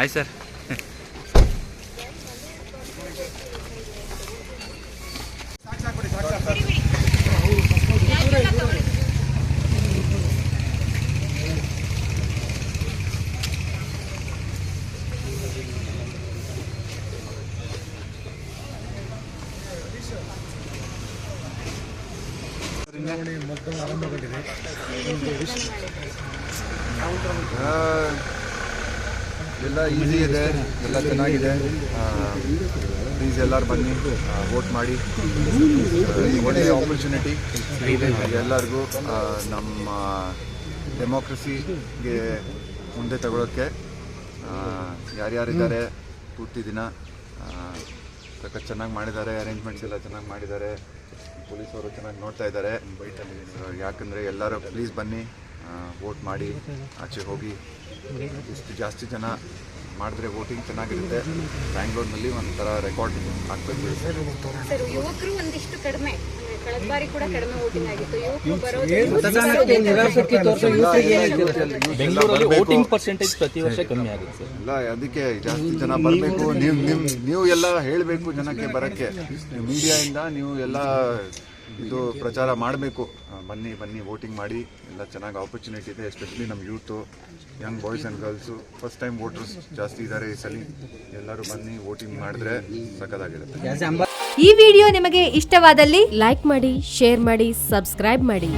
Hi sir ಚುನಾವಣೆ ಮತದಾನ ಆರಂಭಗೊಂಡಿದೆ ಎಲ್ಲ ಈಸಿ ಇದೆ, ಎಲ್ಲ ಚೆನ್ನಾಗಿದೆ. ಪ್ಲೀಸ್ ಎಲ್ಲರೂ ಬನ್ನಿ ವೋಟ್ ಮಾಡಿ. ಒಳ್ಳೆಯ ಆಪರ್ಚುನಿಟಿ ಎಲ್ಲರಿಗೂ ನಮ್ಮ ಡೆಮೋಕ್ರಸಿಗೆ ಮುಂದೆ ತಗೊಳ್ಳೋಕ್ಕೆ ಯಾರ್ಯಾರಿದ್ದಾರೆ, ಪೂರ್ತಿ ದಿನ ಸಖತ್ ಚೆನ್ನಾಗಿ ಮಾಡಿದ್ದಾರೆ ಅರೇಂಜ್ಮೆಂಟ್ಸ್ ಎಲ್ಲ ಚೆನ್ನಾಗಿ ಮಾಡಿದ್ದಾರೆ. ಪೊಲೀಸವರು ಚೆನ್ನಾಗಿ ನೋಡ್ತಾ ಇದ್ದಾರೆ. ಯಾಕಂದರೆ ಎಲ್ಲರೂ ಪ್ಲೀಸ್ ಬನ್ನಿ. ವೋಟ್ ಮಾಡಿ ಆಚೆ ಹೋಗಿ ಇಷ್ಟು ಜಾಸ್ತಿ ಜನ ಮಾಡಿದ್ರೆ ವೋಟಿಂಗ್ ಚೆನ್ನಾಗಿರುತ್ತೆ. ಬ್ಯಾಂಗ್ಳೂರ್ನಲ್ಲಿ ಒಂಥರ ರೆಕಾರ್ಡ್ ಹಾಕ್ಬೇಕು ಸರ್ ಯುವಕರು ಒಂದಿಷ್ಟು ಕಡಿಮೆ ಅಂದ್ರೆ ಕಳೆದ ಬಾರಿ ಕೂಡ ಕಡಿಮೆ ವೋಟಿಂಗ್ ಆಗಿತ್ತು. ಯುವಕರು ಬೆಂಗಳೂರಲ್ಲಿ ವೋಟಿಂಗ್ ಪರ್ಸೆಂಟೇಜ್ ಪ್ರತಿ ವರ್ಷ ಕಮ್ಮಿ ಆಗುತ್ತೆ ಸರ್. ಇಲ್ಲ ಅದಕ್ಕೆ ಜಾಸ್ತಿ ಜನ ಬರಬೇಕು. ನೀವು ನಿಮ್ ನೀವು ಎಲ್ಲ ಹೇಳಬೇಕು ಜನಕ್ಕೆ ಬರಕ್ಕೆ. ಮೀಡಿಯಾ ಮೀಡಿಯಾಯಿಂದ ನೀವು ಎಲ್ಲ ಇದು ಪ್ರಚಾರ ಮಾಡಬೇಕು. ಬನ್ನಿ ಬನ್ನಿ ವೋಟಿಂಗ್ ಮಾಡಿ. ಎಲ್ಲ ಚೆನ್ನಾಗಿ ಆಪರ್ಚುನಿಟಿ ಇದೆ ಎಸ್ಪೆಷಲಿ ನಮ್ಮ youth young boys and girls first time voters ಜಾಸ್ತಿ ಇದ್ದಾರೆ ಈ ಸಲ. ಎಲ್ಲರೂ ಬನ್ನಿ ವೋಟಿಂಗ್ ಮಾಡಿದ್ರೆ ಸಖತ್ತಾಗಿರುತ್ತೆ. ಈ ವಿಡಿಯೋ ನಿಮಗೆ ಇಷ್ಟವಾದಲ್ಲಿ ಲೈಕ್ ಮಾಡಿ ಶೇರ್ ಮಾಡಿ ಸಬ್ಸ್ಕ್ರೈಬ್ ಮಾಡಿ.